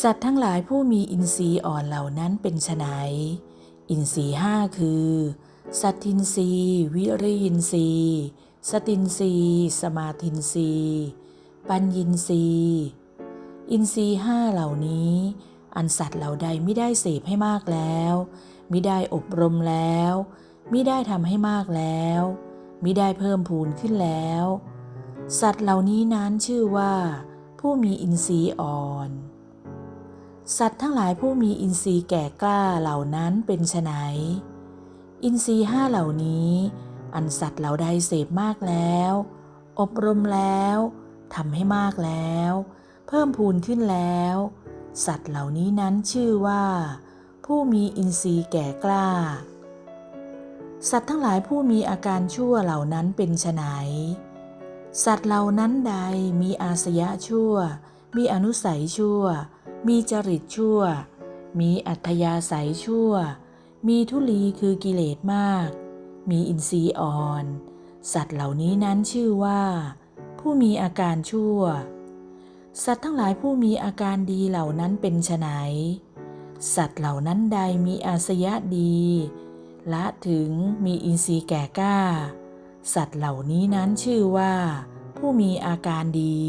สัตว์ทั้งหลายผู้มีอินทรีย์อ่อนเหล่านั้นเป็นไฉนอินทรีย์ห้าคือ สัตทินทรีย์ วิริยินทรีย์ สตินทรีย์ สมาธินทรีย์ ปัญญินทรีย์ อินทรีย์ห้าเหล่านี้ อันสัตว์เหล่าใดไม่ได้เสพให้มากแล้วมิได้อบรมแล้วมิได้ทำให้มากแล้วมิได้เพิ่มพูนขึ้นแล้ว สัตว์เหล่านี้นั้นชื่อว่า ผู้มีอินทรีย์อ่อน สัตว์ทั้งหลายผู้มีอินทรีย์แก่กล้าเหล่านั้นเป็นไฉนอินทรีย์ห้าเหล่านี้ อันสัตว์เหล่าใดเสพมากแล้ว อบรมแล้วทำให้มากแล้ว เพิ่มพูนขึ้นแล้ว สัตว์เหล่านี้นั้นชื่อว่า ผู้มีอินทรีย์แก่กล้า สัตว์ทั้งหลายผู้มีอาการชั่วเหล่านั้นเป็นไฉนสัตว์เหล่านั้นใดมีอาสยะชั่ว มีอนุสัยชั่ว มีจริตชั่ว มีอัธยาศัยชั่ว มีทุลีคือกิเลสมาก มีอินทรีย์อ่อน สัตว์เหล่านี้นั้นชื่อว่า ผู้มีอาการชั่ว สัตว์ทั้งหลายผู้มีอาการดีเหล่านั้นเป็นไฉนสัตว์เหล่านั้นใดมีอาสยะดีละถึงมีอินทรีย์แก่กล้า สัตว์เหล่านี้นั้นชื่อว่า ผู้มีอาการดี